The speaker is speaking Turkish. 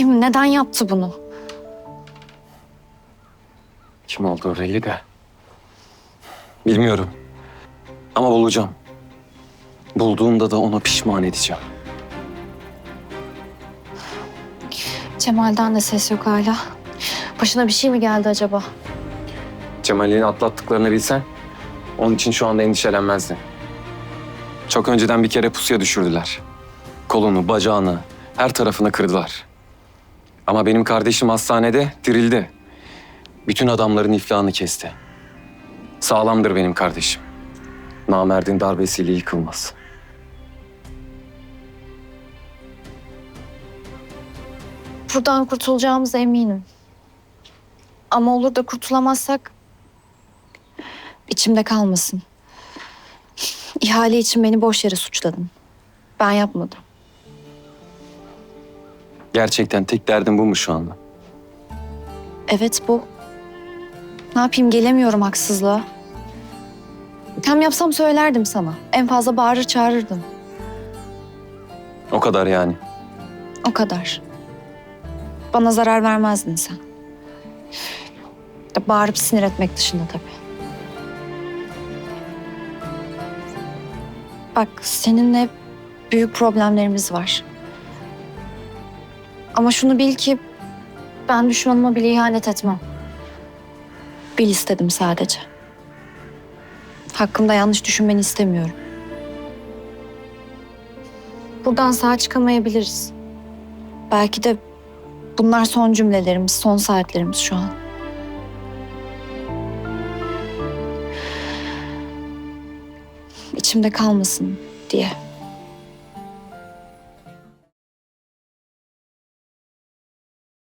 Kim, neden yaptı bunu? Kim olduğu belli de. Bilmiyorum. Ama bulacağım. Bulduğumda da onu pişman edeceğim. Cemal'den de ses yok hala. Başına bir şey mi geldi acaba? Cemal'in atlattıklarını bilsen, onun için şu anda endişelenmezdin. Çok önceden bir kere pusuya düşürdüler. Kolunu, bacağını, her tarafını kırdılar. Ama benim kardeşim hastanede dirildi. Bütün adamların iflahını kesti. Sağlamdır benim kardeşim. Namerdin darbesiyle yıkılmaz. Buradan kurtulacağımıza eminim. Ama olur da kurtulamazsak içimde kalmasın. İhale için beni boş yere suçladın. Ben yapmadım. Gerçekten tek derdin bu mu şu anda? Evet bu. Ne yapayım gelemiyorum haksızlığa. Hem yapsam söylerdim sana. En fazla bağırır çağırırdım. O kadar yani. O kadar. Bana zarar vermezdin sen. Ya Bağırıp sinir etmek dışında tabii. Bak seninle büyük problemlerimiz var. Ama şunu bil ki ben düşmanıma bile ihanet etmem. Bil istedim sadece. Hakkımda yanlış düşünmeni istemiyorum. Buradan sağ çıkamayabiliriz. Belki de bunlar son cümlelerimiz, son saatlerimiz şu an. İçimde kalmasın diye.